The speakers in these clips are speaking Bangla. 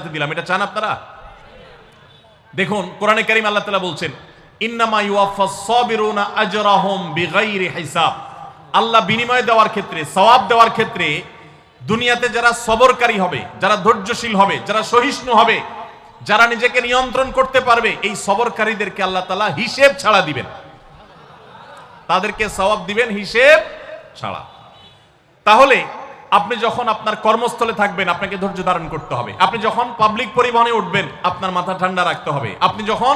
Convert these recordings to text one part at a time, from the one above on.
দিলাম, এটা চান আপনারা? দেখুন, কোরআনে কারিম আল্লাহ তাআলা বলছেন আল্লাহ বিনিময় দেওয়ার ক্ষেত্রে দেওয়ার ক্ষেত্রে দুনিয়াতে যারা সবরকারী হবে, যারা ধৈর্যশীল হবে, যারা সহিষ্ণু হবে, যারা নিজেকে নিয়ন্ত্রণ করতে পারবে, এই সবরকারীদেরকে আল্লাহ তাআলা হিসেব ছাড়া দিবেন। তাদেরকে সওয়াব দিবেন হিসেব ছাড়া। তাহলে আপনি যখন আপনার কর্মস্থলে থাকবেন, আপনাকে ধৈর্য ধারণ করতে হবে। আপনি যখন পাবলিক পরিবহনে উঠবেন, আপনার মাথা ঠান্ডা রাখতে হবে। আপনি যখন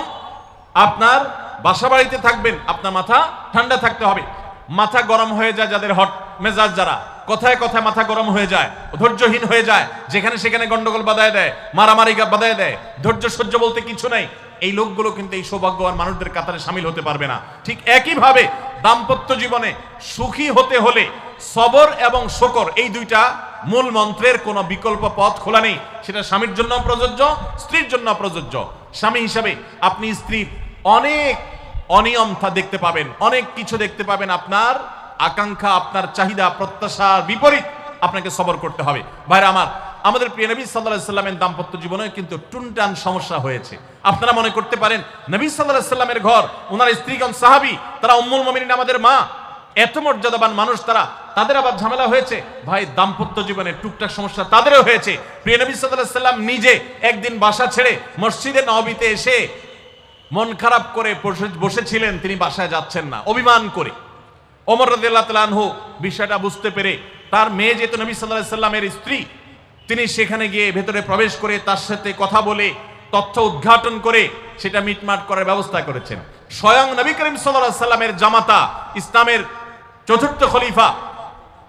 আপনার বাসা বাড়িতে থাকবেন, আপনার মাথা ঠান্ডা থাকতে হবে। মাথা গরম হয়ে যায় যাদের হট মেজাজ যারা। কথায় কথায় মাথা গরম হয়ে যায়, ধৈর্যহীন হয়ে যায়, যেখানে সেখানে গন্ডগোল বাধায় দেয়, মারামারি বাধায় দেয়। ধৈর্য সহ্য বলতে কিছু নেই। এই লোকগুলো কিন্তু এই সৌভাগ্যবান মানুষদের কাতারে সামিল হতে পারবে না। ঠিক একইভাবে দাম্পত্য জীবনে সুখী হতে হলে সবর এবং শকর এই দুইটা মূল মন্ত্রের কোনো বিকল্প পথ খোলা নেই। সেটা স্বামীর জন্য প্রযোজ্য, স্ত্রীর জন্য প্রযোজ্য। স্বামী হিসাবে আপনি স্ত্রীর অনেক অনিয়ম দেখতে পাবেন, অনেক কিছু দেখতে পাবেন। আপনার আকাঙ্ক্ষা, আপনার চাহিদা, প্রত্যাশার বিপরীত আপনাকে সবর করতে হবে। ভাইরা আমার আমাদের প্রিয় নবী সাল্লাহ সাল্লামের দাম্পত্য জীবনে কিন্তু টুনটান সমস্যা হয়েছে। আপনারা মনে করতে পারেন, নবী সাল্লাহ সাল্লামের ঘর ওনার স্ত্রীগণ সাহাবি, তারা উম্মুল মমিনিন আমাদের মা। এত মর্যাদাবান মানুষ তারা, তাদের আবার ঝামেলা হয়েছে। ভাই, দাম্পত্য জীবনে টুকটাক সমস্যা তাদেরও হয়েছে। প্রিয় নবী সাল্লাহ সাল্লাম নিজে একদিন বাসা ছেড়ে মসজিদে নবীতে এসে মন খারাপ করে বসে- বসেছিলেন, তিনি বাসায় যাচ্ছেন না। অভিমান করে। ওমর রাদিয়াল্লাহু তাআলা আনহু বিষয়টা বুঝতে পেরে তার মেয়ে যেহেতু নবী আলাইহি সাল্লামের স্ত্রী তিনি সেখানে গিয়ে ভেতরে প্রবেশ করে তার সাথে কথা বলে, তথ্য উদ্ঘাটন করে সেটা মিটমাট করার ব্যবস্থা করেছেন। স্বয়ং নবী করিম আলাইহি সাল্লামের জামাতা, ইসলামের চতুর্থ খলিফা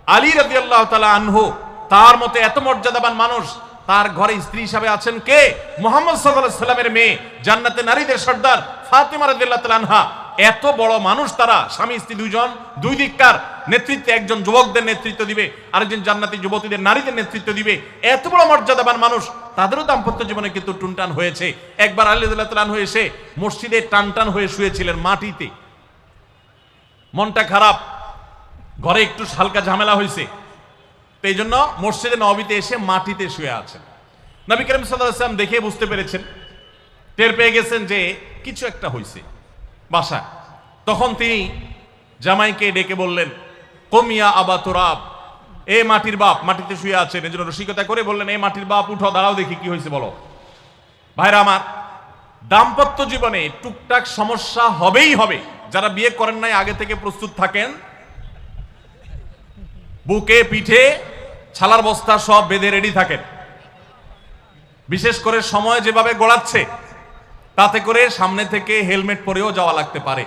আলী রাদিয়াল্লাহু তাআলা আনহু, তার মতো এত মর্যাদাবান মানুষ, তার ঘরে স্ত্রী হিসাবে আছেন কে? মোহাম্মদ আলাইহি সাল্লামের মেয়ে, জান্নাতে নারীদের সর্দার ফাতিমা রাদিয়াল্লাহু তাআলা আনহা। এত বড় মানুষ তারা, স্বামী, স্ত্রী দুইজন, দুই দিককার নেতৃত্বে একজন যুবকদের নেতৃত্ব দিবে, আরেকজন জান্নাতি যুবতীদের, নারীদের নেতৃত্ব দিবে। এত বড় মর্যাদাবান মানুষ, তাদেরও দাম্পত্য জীবনে কিন্তু টুনটান হয়েছে। একবার আলী রাদিয়াল্লাহু তাআলা এসে মসজিদে টানটান হয়ে শুয়েছিলেন মাটিতে। মনটা খারাপ, ঘরে একটু হালকা ঝামেলা হয়েছে তো এই জন্য মসজিদে নবীতে এসে মাটিতে শুয়ে আছেন। নবী করিম সাল্লাম দেখে বুঝতে পেরেছেন, টের পেয়ে গেছেন যে কিছু একটা হয়েছে বাসা তখন তিনি জামাইকে ডেকে বললেন, কমিয়া আবা তোরাব এ মাটির বাপ, মাটিতে শুয়ে আছেন এই জন্য রসিকতা করে বললেন, এ মাটির বাপ, উঠো, দাঁড়াও দেখি, কি হয়েছে বলো। ভাইরা আমার, দাম্পত্য জীবনে টুকটাক সমস্যা হবেই হবে। যারা বিয়ে করেন নাই, আগে থেকে প্রস্তুত থাকেন। বুকে, পিঠে, ছালার বস্তা সব বেঁধে রেডি থাকেন। বিশেষ করে সময় যেভাবে গড়াচ্ছে তাতে করে সামনে থেকে হেলমেট পরেও যাওয়া লাগতে পারে।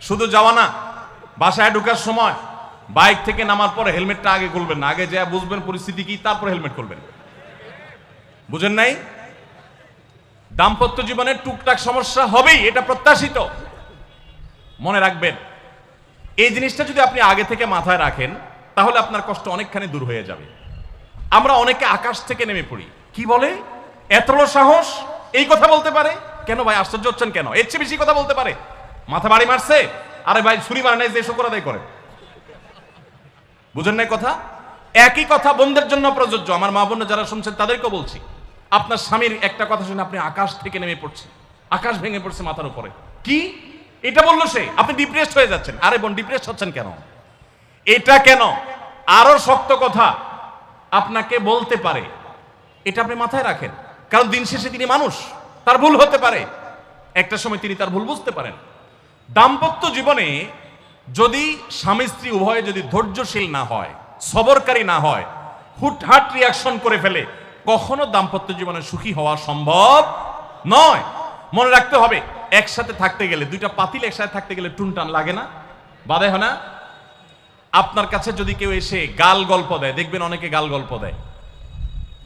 শুধু যাওয়া না, বাসায় ঢুকার সময় বাইক থেকে নামার পরে হেলমেটটা আগে খুলবেন না। আগে যা বুঝবেন পরিস্থিতি কি, তারপর হেলমেট খুলবেন। বুঝেন নাই? দাম্পত্য জীবনে টুকটাক সমস্যা হবেই, এটা প্রত্যাশিত। মনে রাখবেন, এই জিনিসটা যদি আপনি আগে থেকে মাথায় রাখেন, তাহলে আপনার কষ্ট অনেকখানি দূর হয়ে যাবে। আমরা অনেকে আকাশ থেকে নেমে পড়ি। কি বলে? এত বড় সাহস? এই কথা বলতে পারে? কেন ভাই আশ্চর্য হচ্ছেন কেন? এর চেয়ে বেশি কথা বলতে পারে? মাথা বাড়ি মারছে? আরে ভাই, ছুরি মারে নাই যে শকর আদায় করে। বুঝেন নাই কথা? একই কথা বোনদের জন্য প্রযোজ্য। আমার মা বোন যারা শুনছেন, তাদেরকেও বলছি। আপনার স্বামীর একটা কথা শুনে আপনি আকাশ থেকে নেমে পড়ছেন আকাশ ভেঙে পড়ছে মাথার উপরে। কি? এটা বলল সে। আপনি ডিপ্রেসড হয়ে যাচ্ছেন। আরে বোন ডিপ্রেসড হচ্ছেন কেন? এটা কেন? আরও শক্ত কথা। আপনাকে বলতে পারে। এটা আপনি মাথায় রাখেন। কারণ দিন শেষে তিনি মানুষ, তার ভুল হতে পারে। একটা সময় তিনি তার ভুল বুঝতে পারেন। দাম্পত্য জীবনে যদি স্বামী স্ত্রী উভয়ে যদি ধৈর্যশীল না হয়, সবরকারী না হয়, হুটহাট রিয়াকশন করে ফেলে, কখনো দাম্পত্য জীবনে সুখী হওয়া সম্ভব নয়। মনে রাখতে হবে, একসাথে থাকতে গেলে, দুইটা পাতিল একসাথে থাকতে গেলে টুনটান লাগে না, বাধে হয় না। আপনার কাছে যদি কেউ এসে গাল গল্প দেয়, দেখবেন অনেকে গাল গল্প দেয়।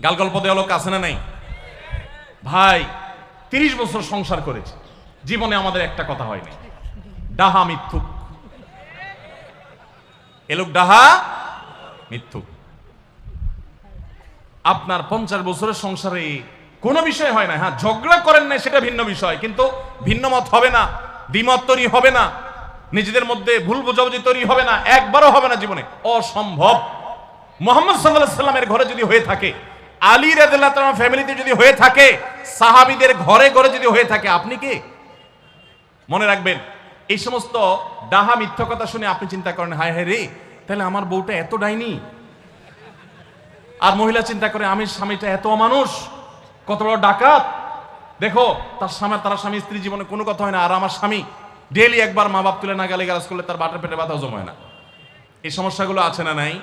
গাল গল্প দেওয়া লোক আছে না নাই? ভাই, তিরিশ বছর সংসার করেছে। জীবনে আমাদের একটা কথা হয়নি। ডাহা মিথ্যুক। এ লোক ডাহা মিথ্যুক। আপনার পঞ্চাশ বছরের সংসারে কোনো বিষয় হয় না। হ্যাঁ ঝগড়া করেন না, সেটা ভিন্ন বিষয়। কিন্তু ভিন্ন মত হবে না, দ্বিমত তৈরি হবে না, নিজেদের মধ্যে ভুল বোঝাবুঝি তৈরি হবে না, একবারও হবে না জীবনে। অসম্ভব। মোহাম্মদ সাল্লাহ সাল্লামের ঘরে যদি হয়ে থাকে আলী রাদিয়াল্লাহু তাআলা ফ্যামিলিতে যদি হয়ে থাকে, সাহাবিদের ঘরে ঘরে যদি হয়ে থাকে, আপনি কে? মনে রাখবেন, এই সমস্ত ডাহা মিথ্যা কথা শুনে আপনি চিন্তা করেন, হায় হায় রে, তাহলে আমার বউটা এত ডাইনি? আর মহিলা চিন্তা করে আমি স্বামীটা এত মানুষ কত বড় ডাকাত? দেখো, তার স্বামী তার স্বামী স্ত্রী জীবনে কোনো কথা হয় না, আর আমার স্বামী ডেলি একবার মা বাপ তুলে না গালে গালাজ করলে তার বাটার পেটে বাধা হজম হয় না। এই সমস্যাগুলো আছে না নাই?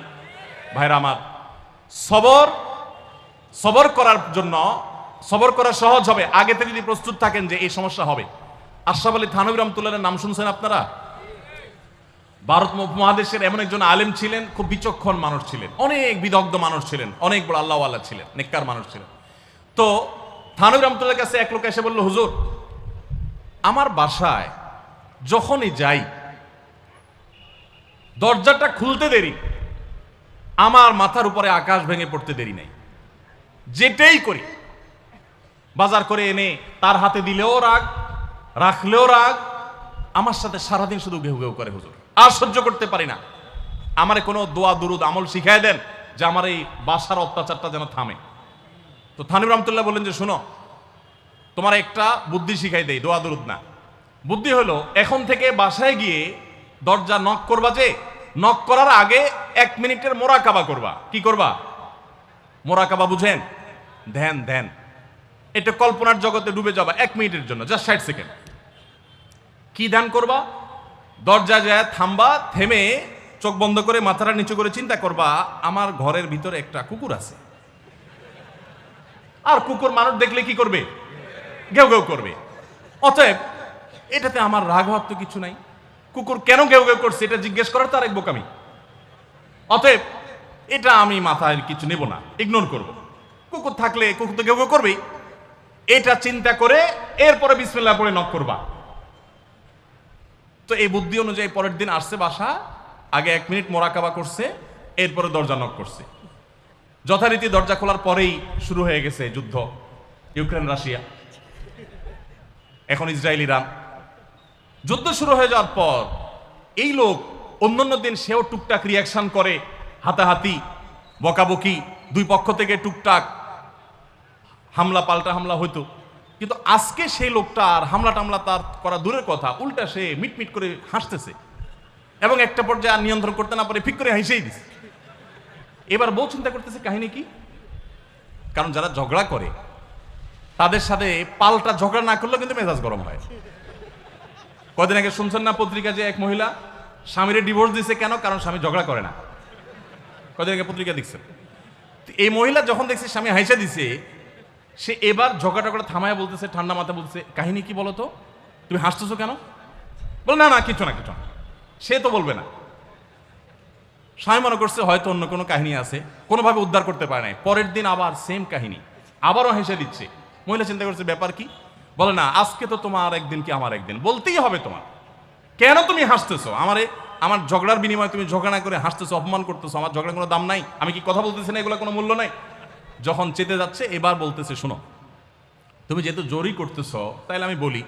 ভাইরা আমার, সবর সবর করার জন্য, সবর করা সহজ হবে। আগে থেকে যদি প্রস্তুত থাকেন যে এই সমস্যা হবে। আশরাফ আলী থানবী রহমতুল্লাহের নাম শুনছেন আপনারা? ভারত উপমহাদেশের এমন একজন আলেম ছিলেন, খুব বিচক্ষণ মানুষ ছিলেন। অনেক বিদগ্ধ মানুষ ছিলেন, অনেক বড় আল্লাহ আল্লাহ ছিলেন, নেককার মানুষ ছিলেন। তো থানবী রহমতুল্লাহ কাছে এক লোক এসে বলল, হুজুর, আমার বাসায় যখনই যাই, দরজাটা খুলতে দেরি। আমার মাথার উপরে আকাশ ভেঙে পড়তে দেরি নাই। যেটাই করি, বাজার করে এনে তার হাতে দিলেও রাগ, রাখলেও রাগ, আমার সাথে সারাদিন শুধু ঘেউ ঘেউ করে হুজুর। আর সহ্য করতে পারি না। আমারে কোনো দোয়া, দুরুদ, আমল শিখাই দেন যে আমার এই বাসার অত্যাচারটা যেন থামে। তো থানিব রহমতুল্লাহ বললেন যে, শোনো, তোমার একটা বুদ্ধি শিখাই দেয় দোয়া, দুরুদ না। বুদ্ধি হলো, এখন থেকে বাসায় গিয়ে দরজা নক করবা যে নক করার আগে এক মিনিটের মোরাকাবা করবা। কি করবা? মোরাকাবা বুঝেন? ধ্যান ধ্যান এটা কল্পনার জগতে ডুবে যাবা এক মিনিটের জন্য জাস্ট ষাট সেকেন্ড কি ধ্যান করবা? দরজা যায়, থামবা, থেমে চোখ বন্ধ করে মাথাটা নিচু করে চিন্তা করবা, আমার ঘরের ভিতরে একটা কুকুর আছে। আর কুকুর মানুষ দেখলে কি করবে? ঘেউ ঘেউ করবে। অতএব, এটাতে আমার রাগ হওয়ার তো কিছু নাই। কুকুর কেন ঘেউ ঘেউ করছে, এটা জিজ্ঞেস করার তার এক বোকামি। অতএব, এটা আমি মাথায় কিছু নেব না ইগনোর করব। কুকুর থাকলে কুকুর তো ঘেউ ঘেউ করবেই। এটা চিন্তা করে এরপরে বিসমিল্লাহ পড়ে নক করবা। তো এই বুদ্ধি অনুযায়ী পরের দিন আসছে বাসা, আগে এক মিনিট মোরাকাবা করছে, এরপরে দরজা নক করছে। যথারীতি দরজা খোলার পরেই শুরু হয়ে গেছে যুদ্ধ, ইউক্রেন, রাশিয়া। এখন ইসরায়েল, ইরান। যুদ্ধ শুরু হয়ে যাওয়ার পর এই লোক অন্যান্য দিন সেও টুকটাক রিয়াকশন করে, হাতাহাতি, বকাবকি, দুই পক্ষ থেকে টুকটাক হামলা পাল্টা হামলা হইতো। কিন্তু আজকে সেই লোকটা আর হামলা টামলা তার করা দূরের কথা, উল্টা সে মিটমিট করে হাসতেছে। এবং একটা পর্যায়ে আর নিয়ন্ত্রণ করতে না পারে ফিক করে হেসেই দিছে। এবার বউ চিন্তা করতেছে, কাহিনী কি? কারণ যারা ঝগড়া করে, তাদের সাথে পাল্টা ঝগড়া না করলেও কিন্তু মেজাজ গরম হয়। কদিন আগে শুনছেন না পত্রিকা যে এক মহিলা স্বামীরে ডিভোর্স দিছে কেন? কারণ স্বামী ঝগড়া করে না। কদিন আগে পত্রিকা দেখছেন। এই মহিলা যখন দেখছে, স্বামী হাইসা দিছে সে এবার ঝগড়া টগড়া থামায় বলতেছে, ঠান্ডা মাথা বলতেছে, কাহিনী কি বলো তো? তুমি হাসতেছো কেন? বল, না না কিছু না কিছু না। সে তো বলবে না। স্বামী মনে করছে, হয়তো অন্য কোনো কাহিনী আছে। কোনোভাবে উদ্ধার করতে পারে নাই। পরের দিন আবার সেম কাহিনী। আবারও হেসে দিচ্ছে। মহিলা চিন্তা করছে, ব্যাপার কি? বলে, না, আজকে তো তোমার একদিন কি আমার একদিন। বলতেই হবে তোমার। কেন তুমি হাসতেছো? আমারে, আমার ঝগড়ার বিনিময়ে তুমি ঝগড়া করে হাসতেছো, অপমান করতেছো। আমার ঝগড়ার কোনো দাম নাই। আমি কি কথা বলতেছি না? এগুলো কোনো মূল্য নাই? যখন চেতে যাচ্ছে, এবার বলতেছে, শোনো, তুমি যেহেতু জোরই করতেছ, তাইলে আমি বলি,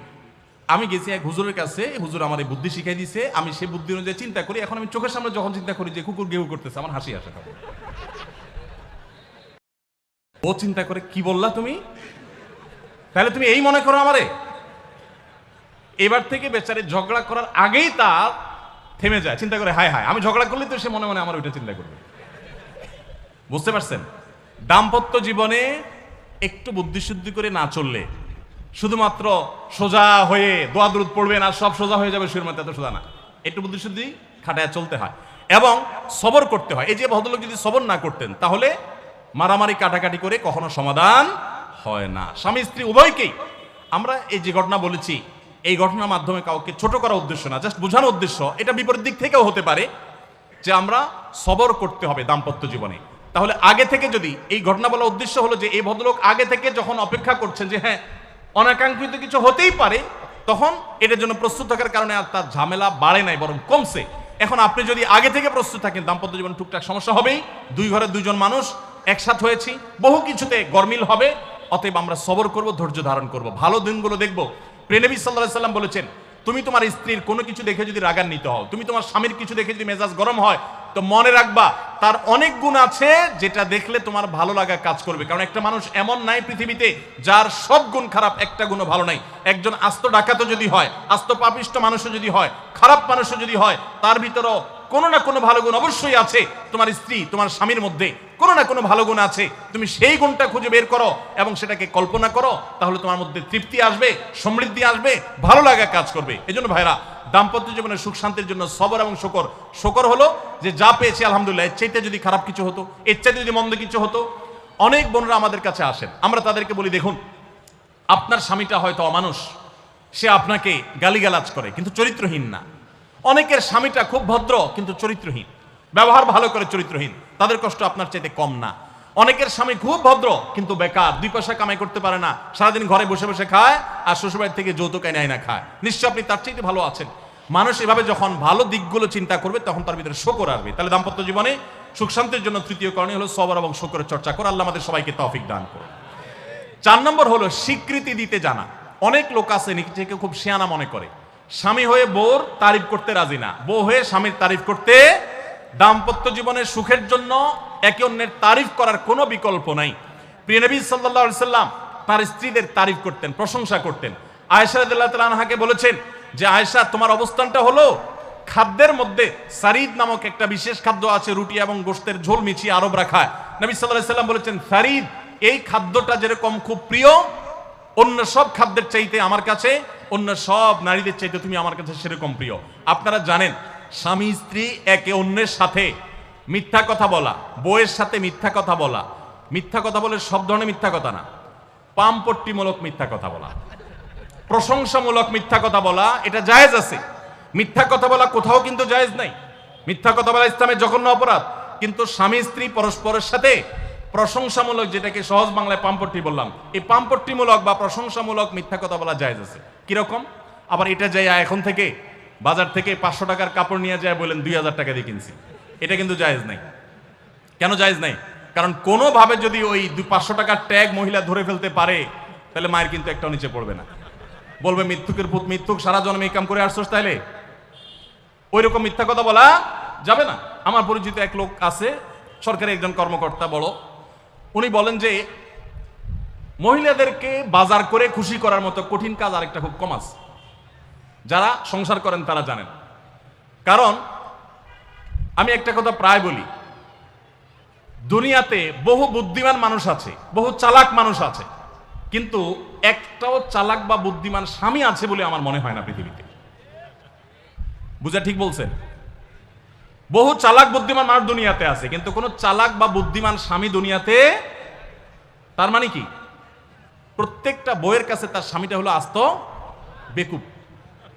আমি গেছি এক হুজুরের কাছে, হুজুর আমার এই বুদ্ধি শিখাই দিছে, আমি সেই বুদ্ধি অনুযায়ী চিন্তা করি, এখন আমি চোখের সামনে যখন চিন্তা করি যে কুকুর গেউ করতেছে, আমার হাসি আসে তখন। ও চিন্তা করে, কি বললা তুমি? তাহলে তুমি এই মনে করো আমারে? এবার থেকে বেচারে ঝগড়া করার আগেই তার থেমে যায়, চিন্তা করে, হায় হায়, আমি ঝগড়া করলে তো সে মনে মনে আমার ওইটা চিন্তা করবে। বুঝতে পারছেন? দাম্পত্য জীবনে একটু বুদ্ধিশুদ্ধি করে না চললে শুধুমাত্র সোজা হয়ে দোয়া দূরত পড়বেন আর সব সোজা হয়ে যাবে শুয়ের মধ্যে এত সোজা না। একটু বুদ্ধিশুদ্ধি খাটায় চলতে হয়। এবং সবর করতে হয়। এই যে ভদ্রলোক যদি সবর না করতেন, তাহলে মারামারি কাটাকাটি করে কখনো সমাধান হয় না। স্বামী স্ত্রী উভয়কেই আমরা এই যে ঘটনা বলেছি, এই ঘটনার মাধ্যমে কাউকে ছোট করার উদ্দেশ্য না, জাস্ট বোঝানোর উদ্দেশ্য, এটা বিপরীত দিক থেকেও হতে পারে যে আমরা সবর করতে হবে দাম্পত্য জীবনে। তাহলে আগে থেকে যদি এই ঘটনা বলার উদ্দেশ্য হলো যে এই ভদ্রলোক আগে থেকে যখন অপেক্ষা করছেন যে হ্যাঁ অনাকাঙ্ক্ষিত কিছু হতেই পারে, তখন এটার জন্য প্রস্তুত থাকার কারণে আর তার ঝামেলা বাড়ে নাই, বরং কমছে। এখন আপনি যদি আগে থেকে প্রস্তুত থাকেন, দাম্পত্য জীবন টুকটাক সমস্যা হবেই, দুই ঘরে দুইজন মানুষ, একসাথ হয়েছি, বহু কিছুতে গরমিল হবে, অতএব আমরা সবর করব, ধৈর্য ধারণ করব। ভালো দিনগুলো দেখব। প্রেনবী সাল্লাহ সাল্লাম বলেছেন, তুমি তোমার স্ত্রীর কোনো কিছু দেখে যদি রাগান্বিত হও, তুমি তোমার স্বামীর কিছু দেখে যদি মেজাজ গরম হয় তো মনে রাখবা, তার অনেক গুণ আছে যেটা দেখলে তোমার ভালো লাগা কাজ করবে। কারণ একটা মানুষ এমন নাই পৃথিবীতে যার সব গুণ খারাপ, একটা গুণও ভালো নাই। একজন আস্ত ডাকাতও যদি হয়, আস্ত পাপিষ্ট মানুষও যদি হয়, খারাপ মানুষও যদি হয়, তার ভিতরও কোনো না কোনো ভালো গুণ অবশ্যই আছে। তোমার স্ত্রী, তোমার স্বামীর মধ্যে কোনো না কোনো ভালো গুণ আছে। তুমি সেই গুণটা খুঁজে বের করো এবং সেটাকে কল্পনা করো, তাহলে তোমার মধ্যে তৃপ্তি আসবে, সমৃদ্ধি আসবে, ভালো লাগা কাজ করবে। এজন্য ভাইরা দাম্পত্য জীবনের সুখ, শান্তির জন্য সবর এবং শকর। শকর হলো যে যা পেয়েছি, আলহামদুলিল্লাহ, এর চাইতে যদি খারাপ কিছু হতো, এর চাইতে যদি মন্দ কিছু হতো, অনেক বোনরা আমাদের কাছে আসেন। আমরা তাদেরকে বলি, দেখুন, আপনার স্বামীটা হয়তো অমানুষ। সে আপনাকে গালিগালাজ করে, কিন্তু চরিত্রহীন না। অনেকের স্বামীটা খুব ভদ্র, কিন্তু চরিত্রহীন। ব্যবহার ভালো করে চরিত্রহীন। তাদের কষ্ট আপনার চাইতে কম না। অনেকের স্বামী খুব ভদ্র, কিন্তু বেকার। দুই পয়সা কামাই করতে পারে না। সারাদিন ঘরে বসে বসে খায়, আর শ্বশুরবাড়ি থেকে যৌতুক এনে আয়না খায়। নিশ্চয় আপনি তার চাইতে ভালো আছেন। মানুষ এভাবে যখন ভালো দিকগুলো চিন্তা করবে, তখন তার ভিতরে শোকর আসবে। তাহলে দাম্পত্য জীবনে সুখ শান্তির জন্য তৃতীয় কারণে হলো সবর এবং শোকরের চর্চা করে। আল্লাহ আমাদের সবাইকে তৌফিক দান করে চার নম্বর হলো স্বীকৃতি দিতে জানা। অনেক লোক আছে নিজেকে খুব শিয়ানা মনে করে। স্বামী হয়ে বউর তারিফ করতে রাজি না। বউ হয়ে স্বামীর তারিফ করতে দাম্পত্য জীবনের সুখের জন্য একে অন্যের তারিফ করার কোনো বিকল্প নাই। প্রিয় নবী সাল্লাল্লাহু সাল্লাম তার স্ত্রীদের তারিফ করতেন, প্রশংসা করতেন। তাআলা আনহাকে বলেছেন যে আয়েশা, তোমার অবস্থানটা হলো খাদ্যের মধ্যে সারিদ নামক একটা বিশেষ খাদ্য আছে, রুটি এবং গোশতের ঝোল মিছিয়ে আরব রাখা নবী সাল্লাম বলেছেন, সারিদ, এই খাদ্যটা যেরকম খুব প্রিয়, অন্য সব খাদ্যের চাইতে আমার কাছে, অন্য সব নারীদের চাইতে তুমি আমার কাছে সেরকম প্রিয়। আপনারা জানেন, স্বামী স্ত্রী একে অন্যের সাথে মিথ্যা কথা বলা বইয়ের সাথে মিথ্যা কথা বলা, মিথ্যা কথা বলে সব ধরনের মিথ্যা কথা না, পামপট্টিমূলক মিথ্যা কথা বলা। প্রশংসামূলক মিথ্যা কথা বলা, এটা জায়েজ আছে। মিথ্যা কথা বলা কোথাও কিন্তু জায়েজ নাই। মিথ্যা কথা বলা ইসলামের জঘন্য অপরাধ। কিন্তু স্বামী, স্ত্রী পরস্পরের সাথে প্রশংসামূলক যেটাকে সহজ বাংলায় পাম্পট্টি বললাম, এই পাম্পট্টিমূলক বা প্রশংসামূলক মিথ্যা কথা বলা জায়েজ আছে। কীরকম? আবার এটা যাই এখন থেকে, বাজার থেকে পাঁচশো টাকার কাপড় নিয়ে যায় বলেন দুই হাজার টাকা দিয়ে কিনছি। এটা কিন্তু জায়েজ নাই। কেন জায়েজ নাই? কারণ কোনোভাবে যদি ওই দু পাঁচশো টাকার ট্যাগ মহিলা ধরে ফেলতে পারে, তাহলে মায়ের কিন্তু একটাও নিচে পড়বে না। বলবে, মৃত্যুকের পুত মৃত্যুক, সারা জন্মে কাম করে আসছোস তাইলে? ওই রকম মিথ্যা কথা বলা যাবে না। আমার পরিচিত এক লোক আছে সরকারি একজন কর্মকর্তা বড়। উনি বলেন যে, মহিলাদেরকে বাজার করে খুশি করার মতো কঠিন কাজ আরেকটা খুব কম আছে। যারা সংসার করেন তারা জানেন। কারণ, আমি একটা কথা প্রায় বলি। দুনিয়াতে বহু বুদ্ধিমান মানুষ আছে, বহু চালাক মানুষ আছে। কিন্তু একটাও চালাক বা বুদ্ধিমান স্বামী আছে বলে আমার মনে হয় না পৃথিবীতে। বুঝা ঠিক বলছেন? বহু চালাক বুদ্ধিমান মানুষ দুনিয়াতে আছে, কিন্তু কোনো চালাক বা বুদ্ধিমান স্বামী দুনিয়াতে তার মানে কি? প্রত্যেকটা বইয়ের কাছে তার স্বামীটা হলো আস্ত, বেকুব।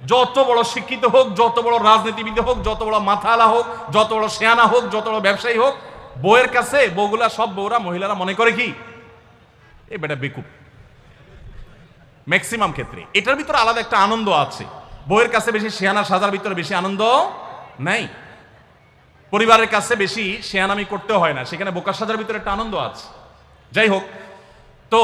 যত বড় শিক্ষিত হোক, যত বড় রাজনীতিবিদ হোক, যত বড় মাথালা হোক, যত বড় শেয়ানা হোক, যত বড় ব্যবসায়ী হোক, বইয়ের কাছে বউগুলা, সব বউরা, মহিলারা মনে করে কি? এ বেটা বেকুব। ম্যাক্সিমাম ক্ষেত্রে। এটার ভিতরে আলাদা একটা আনন্দ আছে। বইয়ের কাছে বেশি শেয়ানা সাজার ভিতরে বেশি আনন্দ নাই। পরিবারের কাছে বেশি শেয়ানামি করতে হয় না। সেখানে বোকা সাজার ভিতরে একটা আনন্দ আছে। যাই হোক, তো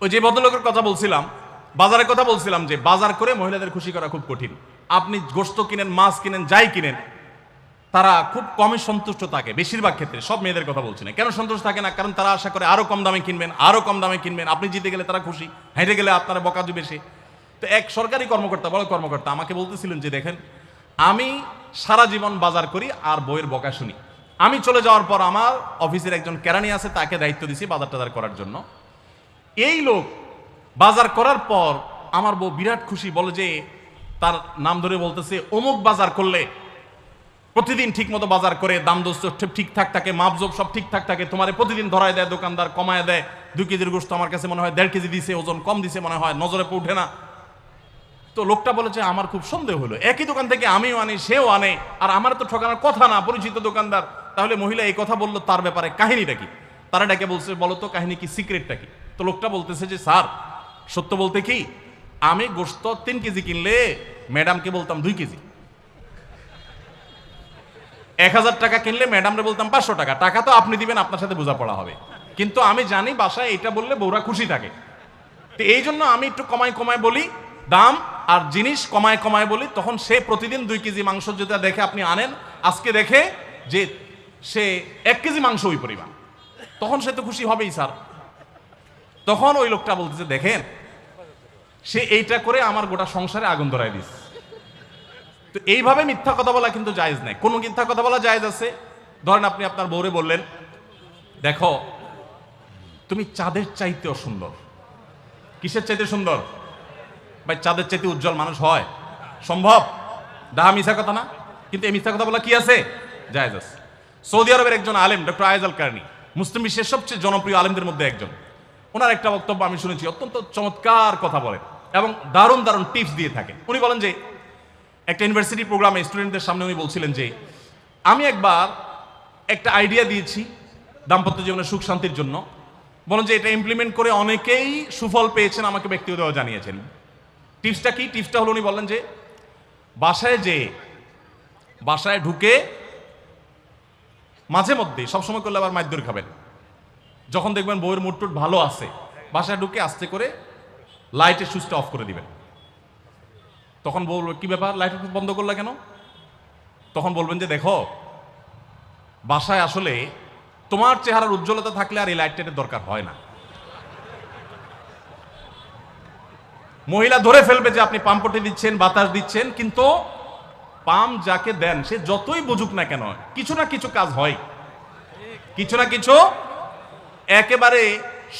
ওই যে ভদ্রলোকের কথা বলছিলাম, বাজারের কথা বলছিলাম যে বাজার করে মহিলাদের খুশি করা খুব কঠিন। আপনি গোস্ত কিনেন, মাছ কিনেন, যাই কিনেন তারা খুব কমে সন্তুষ্ট থাকে, বেশিরভাগ ক্ষেত্রে, সব মেয়েদের কথা বলছি না। কেন সন্তুষ্ট থাকে না? কারণ তারা আশা করে আরও কম দামে কিনবেন, আরও কম দামে কিনবেন, আপনি জিতে গেলে তারা খুশি, হেঁটে গেলে আপনারা বকা দিবে তো এক সরকারি কর্মকর্তা, বড় কর্মকর্তা আমাকে বলতেছিলেন যে, দেখেন, আমি সারা জীবন বাজার করি আর বইয়ের বকা শুনি। আমি চলে যাওয়ার পর আমার অফিসের একজন কেরানি আছে, তাকে দায়িত্ব দিছি বাজার টাজার করার জন্য। এই লোক বাজার করার পর আমার বউ বিরাট খুশি, বলে যে, তার নাম ধরে বলতেছে, অমুক বাজার করলে প্রতিদিন ঠিক মতো বাজার করে, দাম দোস্ত ঠিকঠাক থাকে মাপজোপ সব ঠিকঠাক থাকে, তোমার প্রতিদিন ধরায় দেয়, দোকানদার কমায় দেয়। দুই কেজির গোস্ত আমার কাছে মনে হয় দেড় কেজি দিছে, ওজন কম দিছে মনে হয়, নজরে উঠে না। তো লোকটা বলেছে, আমার খুব সন্দেহ হলো। একই দোকান থেকে আমিও আনি, সেও আনে, আর আমার তো ঠকানোর কথা না, পরিচিত দোকানদার। তাহলে মহিলা এই কথা বলল, তার ব্যাপারে কাহিনীটা কি? তারা ডেকে বলছে, বলো তো, কাহিনী কি, সিক্রেটটা কি? তো লোকটা বলতেছে যে, স্যার, সত্য বলতে কি, আমি গোস্ত তিন কেজি কিনলে, ম্যাডামকে বলতাম দুই কেজি। এক হাজার টাকা কিনলে ম্যাডামরে বলতাম পাঁচশো টাকা। টাকা তো আপনি দিবেন, আপনার সাথে বোঝাপড়া হবে। কিন্তু আমি জানি বাসায় এটা বললে বউরা খুশি থাকে। তো এই জন্য আমি একটু কমায় কমায় বলি, দাম আর জিনিস কমায় কমায় বলি, তখন সে প্রতিদিন দুই কেজি মাংস যেটা দেখে আপনি আনেন, আজকে দেখে যে সে এক কেজি মাংস ওই পরিমাণ। তখন সে তো খুশি হবেই, স্যার। তখন ওই লোকটা বলতেছে, দেখেন, সে এইটা করে আমার গোটা সংসারে আগুন ধরাই দিস তো এইভাবে মিথ্যা কথা বলা কিন্তু জায়েজ নাই। কোন মিথ্যা কথা বলা জায়েজ আছে? ধরেন আপনি আপনার বউরে বললেন, দেখো, তুমি চাঁদের চাইতেও সুন্দর। কিসের চাইতে সুন্দর? ভাই, চাঁদের চাইতে উজ্জ্বল মানুষ হয়। সম্ভব? ডাহা মিথ্যা কথা না? কিন্তু এই মিথ্যা কথা বলা কি আছে? জায়েজ আছে। সৌদি আরবের একজন আলেম, ডক্টর আয়েজ আল কার্নি, মুসলিম বিশ্বের সবচেয়ে জনপ্রিয় আলেমদের মধ্যে একজন। ওনার একটা বক্তব্য আমি শুনেছি, অত্যন্ত চমৎকার কথা বলেন এবং দারুণ দারুণ টিপস দিয়ে থাকেন। উনি বলেন যে একটা ইউনিভার্সিটি প্রোগ্রামে স্টুডেন্টদের সামনে উনি বলছিলেন যে, আমি একবার একটা আইডিয়া দিয়েছি দাম্পত্য জীবনের সুখ শান্তির জন্য। বলেন যে এটা ইমপ্লিমেন্ট করে অনেকেই সুফল পেয়েছেন, আমাকে ব্যক্তিগতভাবে জানিয়েছেন। টিপসটা কি? টিপসটা হলো উনি বললেন যে, বাসায় যে, বাসায় ঢুকে মাঝে মধ্যে সবসময় করলে আবার মাইদুর খাবেন। যখন দেখবেন বউয়ের মুটটুট ভালো আছে, বাসায় ঢুকে আস্তে করে লাইটের সুইচটা অফ করে দিবেন। তখন বলবে কি ব্যাপার? লাইট বন্ধ করলা কেন? তখন বলবেন যে, দেখো, বাসায় আসলে তোমার চেহারার উজ্জ্বলতা থাকলে আর এই লাইটটার দরকার হয় না। মহিলা ধরে ফেলবে যে আপনি পাম্পটি দিচ্ছেন, বাতাস দিচ্ছেন, কিন্তু পাম্প যাকে দেন, সে যতই বুঝুক না কেন, কিছু না কিছু কাজ হয়। কিছু না কিছু একেবারে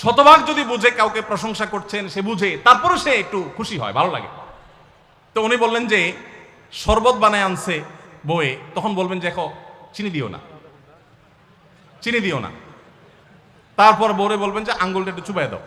শতভাগ যদি বুঝে, কাউকে প্রশংসা করছেন, সে বুঝে তারপরে সে একটু খুশি হয়, ভালো লাগে। তো উনি বললেন যে, শরবত বানায় আনছে বয়ে তখন বলবেন যে, দেখো, চিনি দিও না। চিনি দিও না। তারপর বউরে বলবেন যে, আঙ্গুলটা একটু চুবাই দাও।